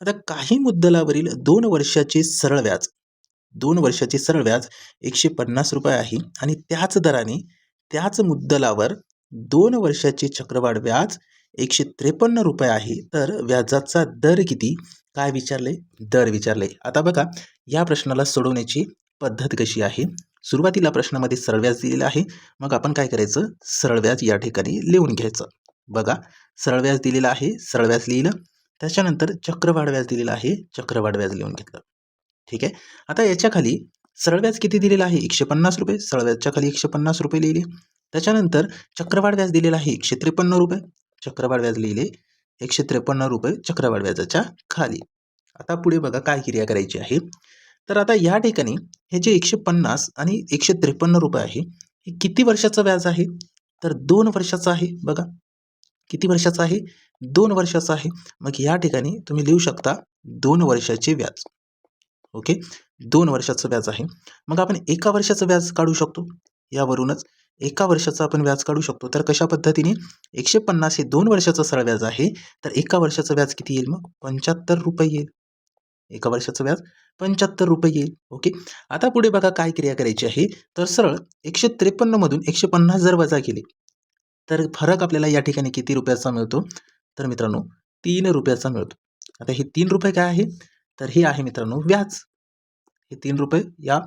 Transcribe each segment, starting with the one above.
आता काही मुद्दलावरील दोन वर्षाचे सरळ व्याज. दोन वर्षाचे सरळ व्याज एकशे पन्नास रुपये आहे आणि त्याच दराने त्याच मुद्दलावर दोन वर्षाचे चक्रवाढ व्याज एकशे त्रेपन्न रुपये आहे. तर व्याजाचा दर किती? काय विचारले? दर विचारले. आता बघा या प्रश्नाला सोडवण्याची पद्धत कशी आहे? सुरुवातीला प्रश्नामध्ये सरळ व्याज दिलेलं आहे. मग आपण काय करायचं? सरळ व्याज या ठिकाणी लिहून घ्यायचं. बघा सरळ व्याज दिलेलं आहे. सरळ व्याज लिहिलं. त्याच्यानंतर चक्रवाढ व्याज दिलेलं आहे. चक्रवाढ व्याज लिहून घेतलं. ठीक आहे? आता याच्या खाली सरळ व्याज किती दिलेलं आहे? एकशे पन्नास रुपये. सरळ व्याजच्या खाली एकशे पन्नास रुपये लिहिले. त्याच्यानंतर चक्रवाढ व्याज दिलेलं आहे एकशे त्रेपन्न रुपये. चक्रवाढ व्याज लिहिले एकशे त्रेपन्न रुपये चक्रवाढ व्याजाच्या खाली. आता पुढे बघा काय क्रिया करायची आहे. तर आता या ठिकाणी हे जे एकशे पन्नास आणि एकशे त्रेपन्न रुपये आहे हे किती वर्षाचं व्याज आहे? तर दोन वर्षाचं आहे बघा. किती वर्षाचं आहे? दोन वर्षाचं आहे. मग या ठिकाणी तुम्ही लिहू शकता दोन वर्षाचे व्याज. ओके? दोन वर्षाचं व्याज आहे. मग आपण एका वर्षाचं व्याज काढू शकतो. यावरूनच एका वर्षाचं आपण व्याज काढू शकतो. तर कशा पद्धतीने? एकशे पन्नास हे दोन वर्षाचं सरळ व्याज आहे. तर एका वर्षाचं व्याज किती येईल मग? पंच्याहत्तर रुपये येईल. एका वर्षाचं व्याज पंच्याहत्तर रुपये येईल. ओके? आता पुढे बघा काय क्रिया करायची आहे. तर सरळ एकशे त्रेपन्नमधून एकशे पन्नास जर वजा केले तर फरक आपल्याला या ठिकाणी किती रुपयाचा मिळतो? तर मित्रांनो तीन रुपयाचा मिळतो. आता हे तीन रुपये काय आहे? तर हे आहे मित्रांनो व्याज. हे तीन रुपये या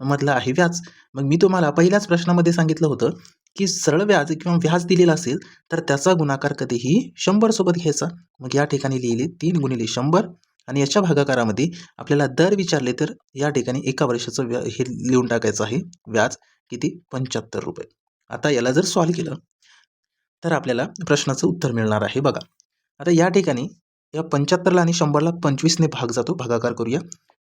मधलं आहे व्याज. मग मी तुम्हाला पहिल्याच प्रश्नामध्ये सांगितलं होतं की सरळ व्याज किंवा व्याज दिलेला असेल तर त्याचा गुणाकार कधीही शंभरसोबत घ्यायचा. मग या ठिकाणी लिहिले तीन गुणिले शंभर आणि याच्या भागाकारामध्ये आपल्याला दर विचारले तर या ठिकाणी एका वर्षाचं व्या हे लिहून टाकायचं आहे. व्याज किती? पंच्याहत्तर रुपये. आता याला जर सॉल्व केलं तर आपल्याला प्रश्नाचं उत्तर मिळणार आहे. बघा आता या ठिकाणी या पंच्याहत्तरला आणि शंभरला पंचवीसने भाग जातो. भागाकार करूया.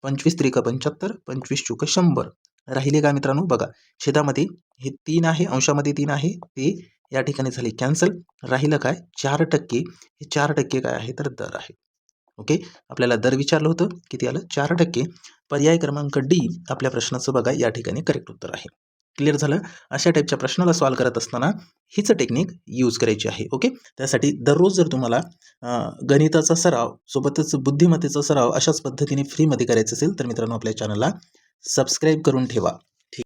पंचवीस त्रिक पंच्याहत्तर पंचवीस चुक शंभर. राहिले का मित्रांनो? बघा छेदामध्ये हे तीन आहे अंशामध्ये तीन आहे ते या ठिकाणी झाले कॅन्सल. राहिलं काय? चार टक्के. हे चार टक्के काय आहे? तर दर आहे. ओके? आपल्याला दर विचारलं होतं किती आलं? चार टक्के. पर्याय क्रमांक डी आपल्या प्रश्नाचं बघा या ठिकाणी करेक्ट उत्तर आहे. क्लिअर झालं अशा टाईपच्या प्रश्नाला सॉल्व करत असताना हीच टेक्निक यूज करायची आहे ओके त्यासाठी दररोज जर तुम्हाला गणिताचा सराव सोबतच बुद्धिमत्तेचा सराव अशाच पद्धतीने फ्रीमध्ये करायचा असेल तर मित्रांनो आपल्या चॅनलला सबस्क्राईब करून ठेवा.